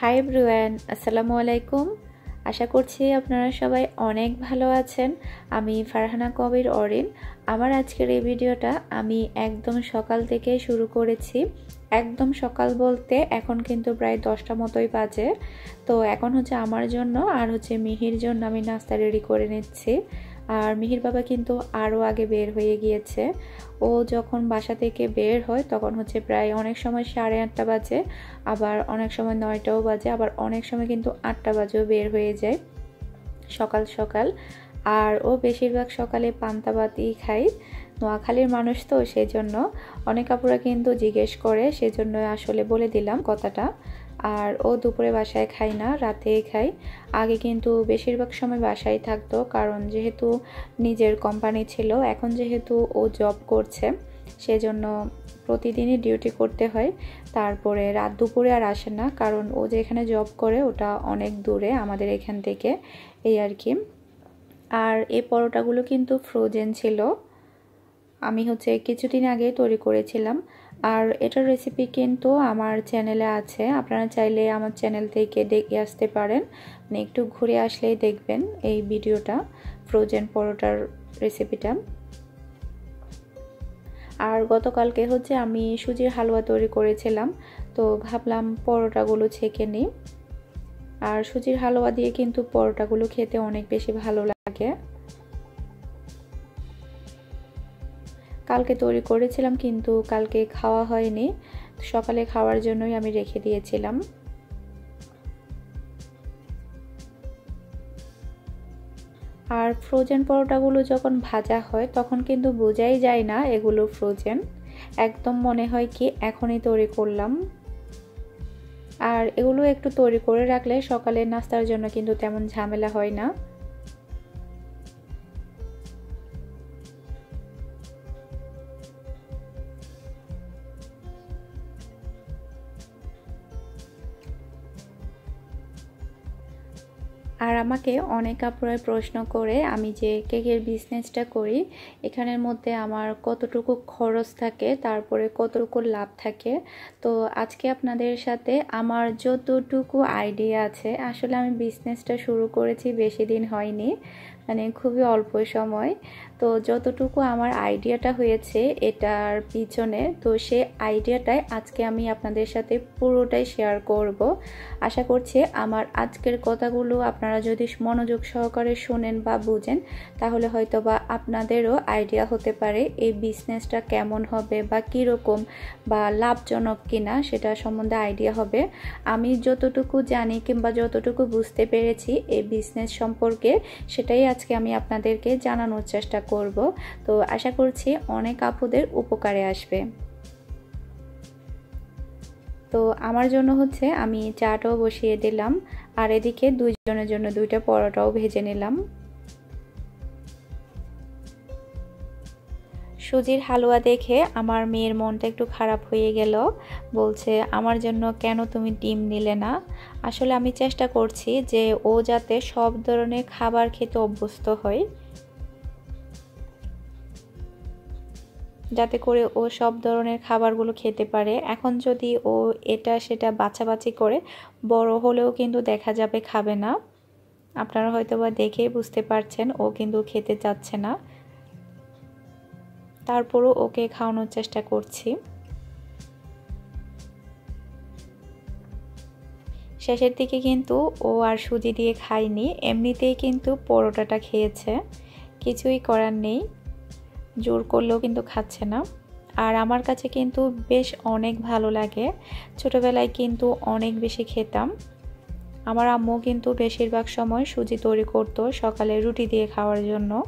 High ব্রুয়ান আসসালামু আলাইকুম। আশা করছি আপনারা সবাই অনেক ভালো আছেন। আমি ফারহানা কবির অরিন। আমার আজকের এই ভিডিওটা আমি একদম সকাল থেকে শুরু করেছি। একদম সকাল বলতে এখন কিন্তু প্রায় দশটা মতোই বাজে। তো এখন হচ্ছে আমার জন্য আর হচ্ছে মিহির জন্য আমি নাস্তা রেডি করে নিচ্ছি। আর মিহির বাবা কিন্তু আরও আগে বের হয়ে গিয়েছে। ও যখন বাসা থেকে বের হয়, তখন হচ্ছে প্রায় অনেক সময় সাড়ে আটটা বাজে, আবার অনেক সময় নয়টাও বাজে, আবার অনেক সময় কিন্তু আটটা বাজেও বের হয়ে যায় সকাল সকাল। আর ও বেশিরভাগ সকালে পান্তাবাতি খায়। নোয়াখালীর মানুষ তো সেই জন্য অনেক আপুরা কিন্তু জিজ্ঞেস করে, সেজন্য আসলে বলে দিলাম কথাটা। আর ও দুপুরে বাসায় খায় না, রাতেই খায়। আগে কিন্তু বেশিরভাগ সময় বাসায় থাকতো, কারণ যেহেতু নিজের কোম্পানি ছিল, এখন যেহেতু ও জব করছে, সেজন্য প্রতিদিনই ডিউটি করতে হয়। তারপরে রাত দুপুরে আর আসে না, কারণ ও যেখানে জব করে, ওটা অনেক দূরে আমাদের এখান থেকে, এই আর কি। আর এই পরোটাগুলো কিন্তু ফ্রোজেন ছিল। আমি হচ্ছে কিছুদিন আগে তৈরি করেছিলাম। আর এটার রেসিপি কিন্তু আমার চ্যানেলে আছে। আপনারা চাইলে আমার চ্যানেল থেকে দেখে আসতে পারেন। মানে একটু ঘুরে আসলেই দেখবেন এই ভিডিওটা ফ্রোজেন পরোটার রেসিপিটা আর গতকালকে হচ্ছে আমি সুজির হালুয়া তৈরি করেছিলাম, তো ভাবলাম পরোটাগুলো ছেঁকে নিই। আর সুজির হালুয়া দিয়ে কিন্তু পরোটাগুলো খেতে অনেক বেশি ভালো লাগে। কালকে তৈরি করেছিলাম, কিন্তু কালকে খাওয়া হয়নি। সকালে খাওয়ার জন্যই আমি রেখে দিয়েছিলাম। আর ফ্রোজেন পরোটাগুলো যখন ভাজা হয়, তখন কিন্তু বোঝাই যায় না এগুলো ফ্রোজেন একদম মনে হয় কি এখনই তৈরি করলাম। আর এগুলো একটু তৈরি করে রাখলে সকালের নাস্তার জন্য কিন্তু তেমন ঝামেলা হয় না। আর আমাকে অনেক আপুরাই প্রশ্ন করে আমি যে কেকের বিজনেসটা করি, এখানের মধ্যে আমার কতটুকু খরচ থাকে, তারপরে কতটুকু লাভ থাকে। তো আজকে আপনাদের সাথে আমার যতটুকু আইডিয়া আছে, আসলে আমি বিজনেসটা শুরু করেছি বেশি দিন হয়নি মানে খুবই অল্প সময়। তো যতটুকু আমার আইডিয়াটা হয়েছে এটার পিছনে, তো সে আইডিয়াটাই আজকে আমি আপনাদের সাথে পুরোটাই শেয়ার করব। আশা করছি আমার আজকের কথাগুলো আপনারা যদি মনোযোগ সহকারে শোনেন বা বুঝেন, তাহলে হয়তো বা আপনাদেরও আইডিয়া হতে পারে এই বিজনেসটা কেমন হবে বা কীরকম বা লাভজনক কিনা সেটা সম্বন্ধে আইডিয়া হবে। আমি যতটুকু জানি কিংবা যতটুকু বুঝতে পেরেছি এই বিজনেস সম্পর্কে, সেটাই আজকে আমি আপনাদেরকে জানানোর চেষ্টা করব। তো আশা করছি অনেক আপুদের উপকারে আসবে। তো আমার জন্য হচ্ছে আমি চাটাও বসিয়ে দিলাম। আর এদিকে দুইজনের জন্য দুইটা পরোটাও ভেজে নিলাম। সুজির হালুয়া দেখে আমার মেয়ের মনটা একটু খারাপ হয়ে গেল। বলছে, আমার জন্য কেন তুমি ডিম নিলে না? আসলে আমি চেষ্টা করছি যে ও যাতে সব ধরনের খাবার খেতে অভ্যস্ত হয়। যাতে করে ও সব ধরনের খাবারগুলো খেতে পারে। এখন যদি ও এটা সেটা বাছাবাছি করে, বড় হলেও কিন্তু দেখা যাবে খাবে না। আপনারা হয়তো বা দেখেই বুঝতে পারছেন, ও কিন্তু খেতে চাচ্ছে না। তারপরও ওকে খাওয়ানোর চেষ্টা করছি। শেষের দিকে কিন্তু ও আর সুজি দিয়ে খায়নি, এমনিতেই কিন্তু পরোটাটা খেয়েছে। কিছুই করার নেই। জোর করলেও কিন্তু খাচ্ছে না। আর আমার কাছে কিন্তু বেশ অনেক ভালো লাগে। ছোটোবেলায় কিন্তু অনেক বেশি খেতাম। আমার আম্মু কিন্তু বেশিরভাগ সময় সুজি তৈরি করতো সকালে রুটি দিয়ে খাওয়ার জন্য।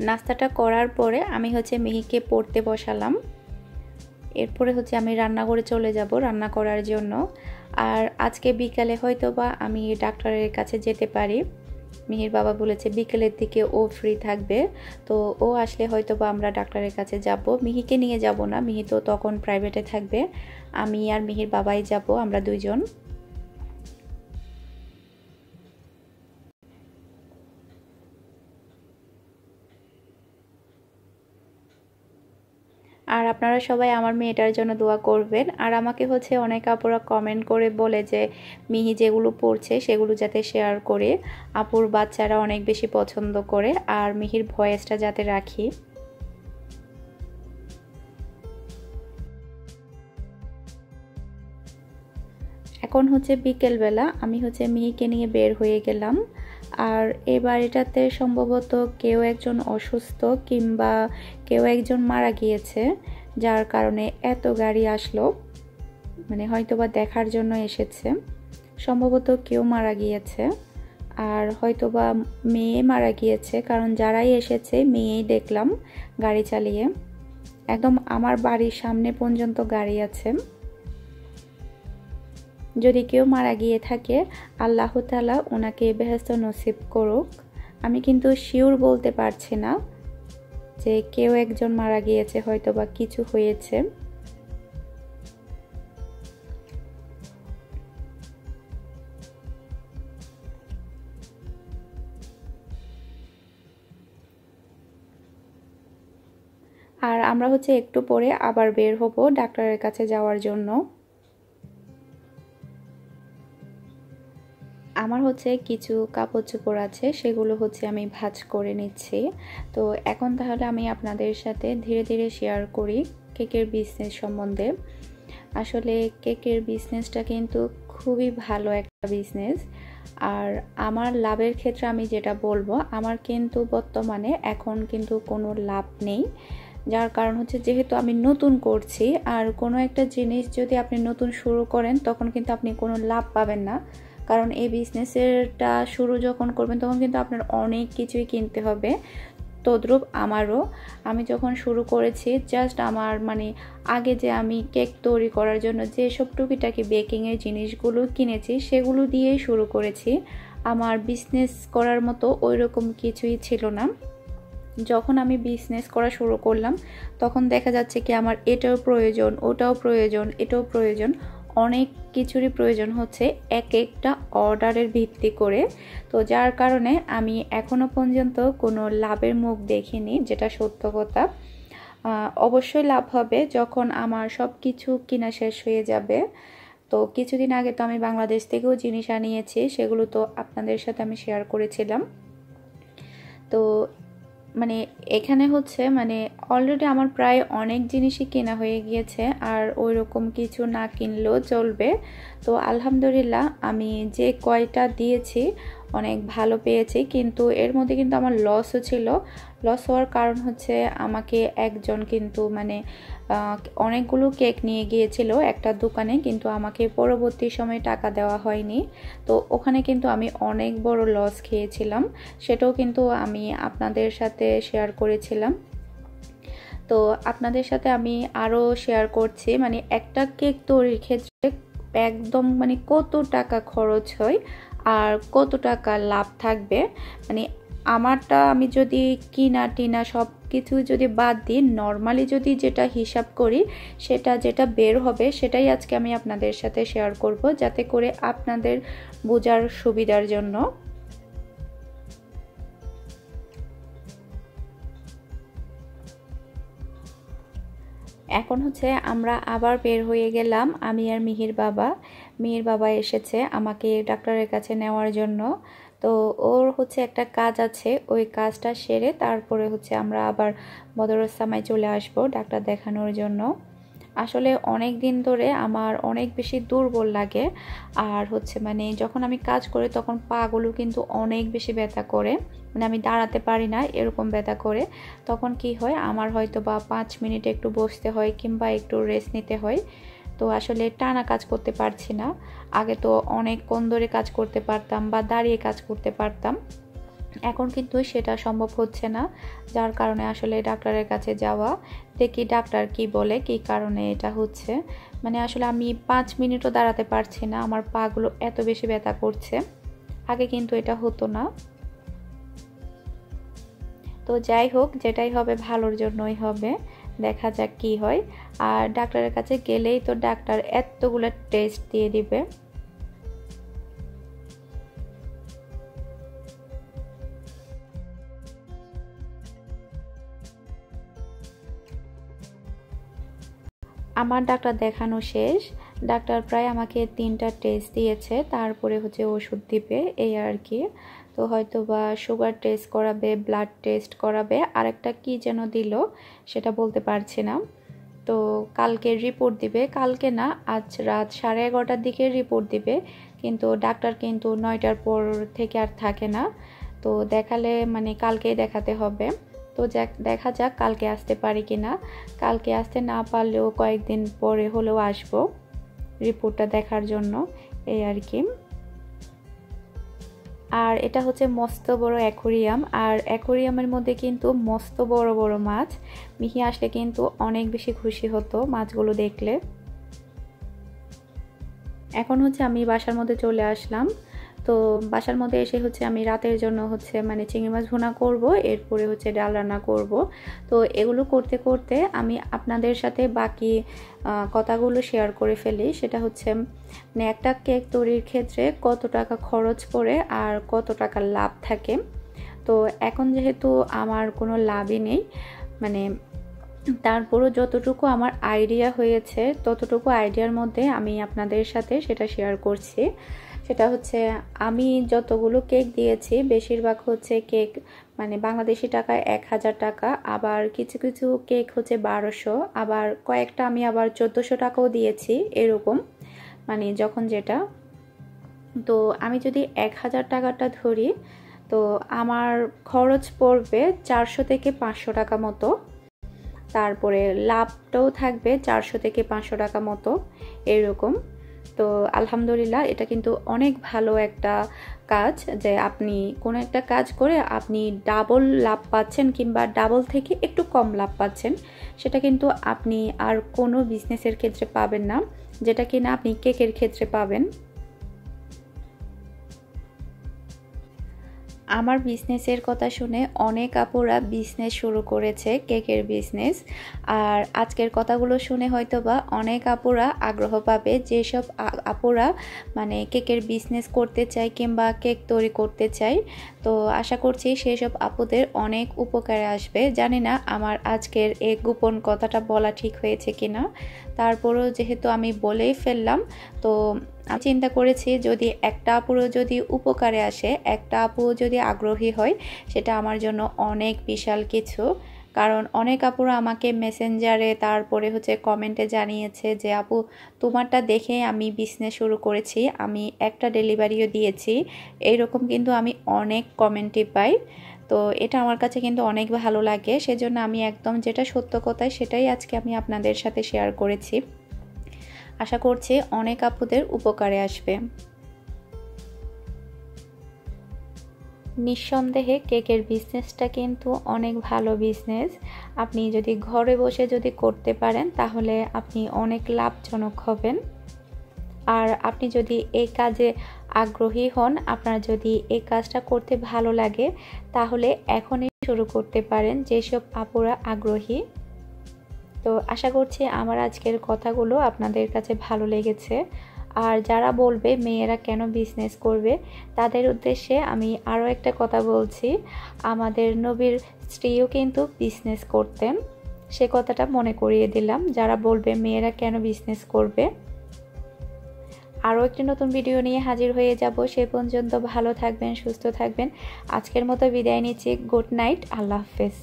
নাস্তাটা করার পরে আমি হচ্ছে মিহিকে পড়তে বসালাম। এরপরে হচ্ছে আমি রান্না করে চলে যাব রান্না করার জন্য। আর আজকে বিকালে হয়তো বা আমি ডাক্তারের কাছে যেতে পারি। মিহির বাবা বলেছে বিকেলের দিকে ও ফ্রি থাকবে। তো ও আসলে হয়তো বা আমরা ডাক্তারের কাছে যাব। মিহিকে নিয়ে যাব না, মিহি তো তখন প্রাইভেটে থাকবে। আমি আর মিহির বাবাই যাব, আমরা দুইজন। আর আপনারা সবাই আমার মেয়েটার জন্য দোয়া করবেন। আর আমাকে হচ্ছে অনেক আপুরা কমেন্ট করে বলে যে, মিহি যেগুলো পড়ছে সেগুলো যাতে শেয়ার করে। আপুর বাচ্চারা অনেক বেশি পছন্দ করে আর মিহির ভয়েসটা যাতে রাখি। এখন হচ্ছে বিকেলবেলা আমি হচ্ছে মিহিকে নিয়ে বের হয়ে গেলাম। আর এই বাড়িটাতে সম্ভবত কেউ একজন অসুস্থ কিংবা কেউ একজন মারা গিয়েছে, যার কারণে এত গাড়ি আসলো মানে হয়তোবা দেখার জন্য এসেছে। সম্ভবত কেউ মারা গিয়েছে আর হয়তোবা মেয়ে মারা গিয়েছে, কারণ যারাই এসেছে মেয়েই দেখলাম গাড়ি চালিয়ে। একদম আমার বাড়ির সামনে পর্যন্ত গাড়ি আছে। যদি কেউ মারা গিয়ে থাকে, আল্লাহ তালা ওনাকে বেহস্ত নসিব করুক। আমি কিন্তু শিওর বলতে পারছি না যে কেউ একজন মারা গিয়েছে হয়তো বা কিছু হয়েছে। আর আমরা হচ্ছে একটু পরে আবার বের হব ডাক্তারের কাছে যাওয়ার জন্য। আমার হচ্ছে কিছু কাপড় চোপড় আছে, সেগুলো হচ্ছে আমি ভাজ করে নিচ্ছি। তো এখন তাহলে আমি আপনাদের সাথে ধীরে ধীরে শেয়ার করি কেকের বিজনেস সম্বন্ধে। আসলে কেকের বিজনেসটা কিন্তু খুবই ভালো একটা বিজনেস আর আমার লাভের ক্ষেত্রে আমি যেটা বলব, আমার কিন্তু বর্তমানে এখন কিন্তু কোনো লাভ নেই। যার কারণ হচ্ছে যেহেতু আমি নতুন করছি, আর কোনো একটা জিনিস যদি আপনি নতুন শুরু করেন, তখন কিন্তু আপনি কোনো লাভ পাবেন না। কারণ এই বিজনেসেরটা শুরু যখন করবেন, তখন কিন্তু আপনার অনেক কিছুই কিনতে হবে। তদ্রূপ আমারও। আমি যখন শুরু করেছি জাস্ট আমার মানে আগে যে আমি কেক তৈরি করার জন্য যে সব টুকিটাকি বেকিংয়ের জিনিসগুলো কিনেছি, সেগুলো দিয়েই শুরু করেছি। আমার বিজনেস করার মতো ওই রকম কিছুই ছিল না। যখন আমি বিজনেস করা শুরু করলাম, তখন দেখা যাচ্ছে কি আমার এটাও প্রয়োজন, ওটাও প্রয়োজন, এটাও প্রয়োজন। অনেক কিছুরই প্রয়োজন হচ্ছে এক একটা অর্ডারের ভিত্তি করে। তো যার কারণে আমি এখনও পর্যন্ত কোনো লাভের মুখ দেখিনি, যেটা সত্য কথা। অবশ্যই লাভ হবে যখন আমার সব কিছু কিনা শেষ হয়ে যাবে। তো কিছুদিন আগে তো আমি বাংলাদেশ থেকেও জিনিস আনিয়েছি, সেগুলো তো আপনাদের সাথে আমি শেয়ার করেছিলাম। তো মানে এখানে হচ্ছে মানে অলরেডি আমার প্রায় অনেক জিনিসই কেনা হয়ে গিয়েছে আর ওই রকম কিছু না কিনলেও চলবে। তো আলহামদুলিল্লাহ আমি যে কয়টা দিয়েছি অনেক ভালো পেয়েছি। কিন্তু এর মধ্যে কিন্তু আমার লসও ছিল। লস হওয়ার কারণ হচ্ছে আমাকে একজন কিন্তু মানে অনেকগুলো কেক নিয়ে গিয়েছিল একটা দোকানে, কিন্তু আমাকে পরবর্তী সময়ে টাকা দেওয়া হয়নি। তো ওখানে কিন্তু আমি অনেক বড় লস খেয়েছিলাম। সেটাও কিন্তু আমি আপনাদের সাথে শেয়ার করেছিলাম। তো আপনাদের সাথে আমি আরও শেয়ার করছি। মানে একটা কেক তৈরির ক্ষেত্রে একদম মানে কত টাকা খরচ হয় আর কত টাকা লাভ থাকবে? মানে আমারটা আমি যদি কিনা টিনা সব কিছু যদি বাদ দিই নর্মালি যদি যেটা হিসাব করি, সেটা যেটা বের হবে সেটাই আজকে আমি আপনাদের সাথে শেয়ার করব, যাতে করে আপনাদের বোঝার সুবিধার জন্য। এখন হচ্ছে আমরা আবার বের হয়ে গেলাম, আমি আর মিহির বাবা। মিহির বাবা এসেছে আমাকে ডাক্তারের কাছে নেওয়ার জন্য। তো ওর হচ্ছে একটা কাজ আছে, ওই কাজটা সেরে তারপরে হচ্ছে আমরা আবার বদরসামায় চলে আসব ডাক্তার দেখানোর জন্য। আসলে অনেক দিন ধরে আমার অনেক বেশি দুর্বল লাগে। আর হচ্ছে মানে যখন আমি কাজ করি তখন পাগুলো কিন্তু অনেক বেশি ব্যথা করে। মানে আমি দাঁড়াতে পারি না এরকম ব্যথা করে। তখন কি হয় আমার হয়তো বা পাঁচ মিনিট একটু বসতে হয় কিংবা একটু রেস্ট নিতে হয়। তো আসলে টানা কাজ করতে পারছি না। আগে তো অনেক কোন ধরে কাজ করতে পারতাম বা দাঁড়িয়ে কাজ করতে পারতাম। এখন কিন্তু সেটা সম্ভব হচ্ছে না। যার কারণে আসলে ডাক্তারের কাছে যাওয়া, দেখি ডাক্তার কি বলে, কি কারণে এটা হচ্ছে। মানে আসলে আমি পাঁচ মিনিটও দাঁড়াতে পারছি না, আমার পাগুলো এত বেশি ব্যথা করছে। আগে কিন্তু এটা হতো না। তো যাই হোক, যেটাই হবে ভালোর জন্যই হবে, দেখা যাক কি হয়। আর ডাক্তারের কাছে গেলেই তো ডাক্তার এতগুলো টেস্ট দিয়ে দিবে। আমার ডাক্তার দেখানো শেষ। ডাক্তার প্রায় আমাকে তিনটা টেস্ট দিয়েছে। তারপরে হচ্ছে ওষুধ দিবে, এই আর কি। তো হয়তো বা সুগার টেস্ট করাবে ব্লাড টেস্ট করাবে। আরেকটা কি যেন দিল, সেটা বলতে পারছি না। তো কালকে রিপোর্ট দিবে। কালকে না, আজ রাত সাড়ে এগারোটার দিকে রিপোর্ট দিবে। কিন্তু ডাক্তার কিন্তু নয়টার পর থেকে আর থাকে না। তো দেখালে মানে কালকেই দেখাতে হবে। তো দেখা যাক কালকে আসতে পারি কি না। কালকে আসতে না পারলেও কয়েকদিন পরে হলেও আসব রিপোর্টটা দেখার জন্য, এই আর কি। আর এটা হচ্ছে মস্ত বড় অ্যাকোরিয়াম, আর অ্যাকোরিয়ামের মধ্যে কিন্তু মস্ত বড় বড় মাছ। মিহি আসলে কিন্তু অনেক বেশি খুশি হতো মাছগুলো দেখলে। এখন হচ্ছে আমি বাসার মধ্যে চলে আসলাম। তো বাসার মধ্যে এসে হচ্ছে আমি রাতের জন্য হচ্ছে মানে চিংড়ি মাছ ভুনা করব, এরপরে হচ্ছে ডাল রান্না করব। তো এগুলো করতে করতে আমি আপনাদের সাথে বাকি কথাগুলো শেয়ার করে ফেলি। সেটা হচ্ছে মানে একটা কেক তৈরির ক্ষেত্রে কত টাকা খরচ পড়ে আর কত টাকা লাভ থাকে। তো এখন যেহেতু আমার কোনো লাভই নেই মানে তারপরও যতটুকু আমার আইডিয়া হয়েছে, ততটুকু আইডিয়ার মধ্যে আমি আপনাদের সাথে সেটা শেয়ার করছি। সেটা হচ্ছে, আমি যতগুলো কেক দিয়েছি, বেশিরভাগ হচ্ছে কেক মানে বাংলাদেশি টাকায় এক হাজার টাকা, আবার কিছু কিছু কেক হচ্ছে বারোশো, আবার কয়েকটা আমি আবার চোদ্দোশো টাকাও দিয়েছি, এরকম মানে যখন যেটা। তো আমি যদি এক হাজার টাকাটা ধরি, তো আমার খরচ পড়বে চারশো থেকে পাঁচশো টাকা মতো। তারপরে লাভটাও থাকবে চারশো থেকে পাঁচশো টাকা মতো, এরকম। তো আলহামদুলিল্লাহ, এটা কিন্তু অনেক ভালো একটা কাজ যে আপনি কোনো একটা কাজ করে আপনি ডাবল লাভ পাচ্ছেন কিংবা ডাবল থেকে একটু কম লাভ পাচ্ছেন, সেটা কিন্তু আপনি আর কোনো বিজনেসের ক্ষেত্রে পাবেন না, যেটা কিনা আপনি কেকের ক্ষেত্রে পাবেন। আমার বিজনেসের কথা শুনে অনেক আপুরা বিজনেস শুরু করেছে, কেকের বিজনেস আর আজকের কথাগুলো শুনে হয়তো বা অনেক আপুরা আগ্রহ পাবে যেসব আপুরা মানে কেকের বিজনেস করতে চায় কিংবা কেক তৈরি করতে চায়। তো আশা করছি সেসব আপুদের অনেক উপকারে আসবে। জানি না আমার আজকের এই গোপন কথাটা বলা ঠিক হয়েছে কিনা। তারপরও যেহেতু আমি বলেই ফেললাম, তো চিন্তা করেছি যদি একটা আপুরও যদি উপকারে আসে, একটা আপু যদি আগ্রহী হয়, সেটা আমার জন্য অনেক বিশাল কিছু। কারণ অনেক আপুরা আমাকে মেসেঞ্জারে তারপরে হচ্ছে কমেন্টে জানিয়েছে যে, আপু, তোমারটা দেখে আমি বিজনেস শুরু করেছি, আমি একটা ডেলিভারিও দিয়েছি। এইরকম কিন্তু আমি অনেক কমেন্টই পাই। তো এটা আমার কাছে কিন্তু অনেক ভালো লাগে। সেজন্য আমি একদম যেটা সত্য কথায়, সেটাই আজকে আমি আপনাদের সাথে শেয়ার করেছি। আশা করছি অনেক আপুদের উপকারে আসবে। নিঃসন্দেহে কেকের বিজনেসটা কিন্তু অনেক ভালো বিজনেস আপনি যদি ঘরে বসে যদি করতে পারেন, তাহলে আপনি অনেক লাভজনক হবেন। আর আপনি যদি এই কাজে আগ্রহী হন, আপনার যদি এই কাজটা করতে ভালো লাগে, তাহলে এখনই শুরু করতে পারেন যেসব আপুরা আগ্রহী। তো আশা করছি আমার আজকের কথাগুলো আপনাদের কাছে ভালো লেগেছে। আর যারা বলবে মেয়েরা কেন বিজনেস করবে, তাদের উদ্দেশ্যে আমি আরও একটা কথা বলছি। আমাদের নবীর স্ত্রীও কিন্তু বিজনেস করতেন, সে কথাটা মনে করিয়ে দিলাম। যারা বলবে মেয়েরা কেন বিজনেস করবে, আরও একটি নতুন ভিডিও নিয়ে হাজির হয়ে যাব। সে পর্যন্ত ভালো থাকবেন, সুস্থ থাকবেন। আজকের মতো বিদায় নিচ্ছি। গুড নাইট, আল্লাহ হাফেজ।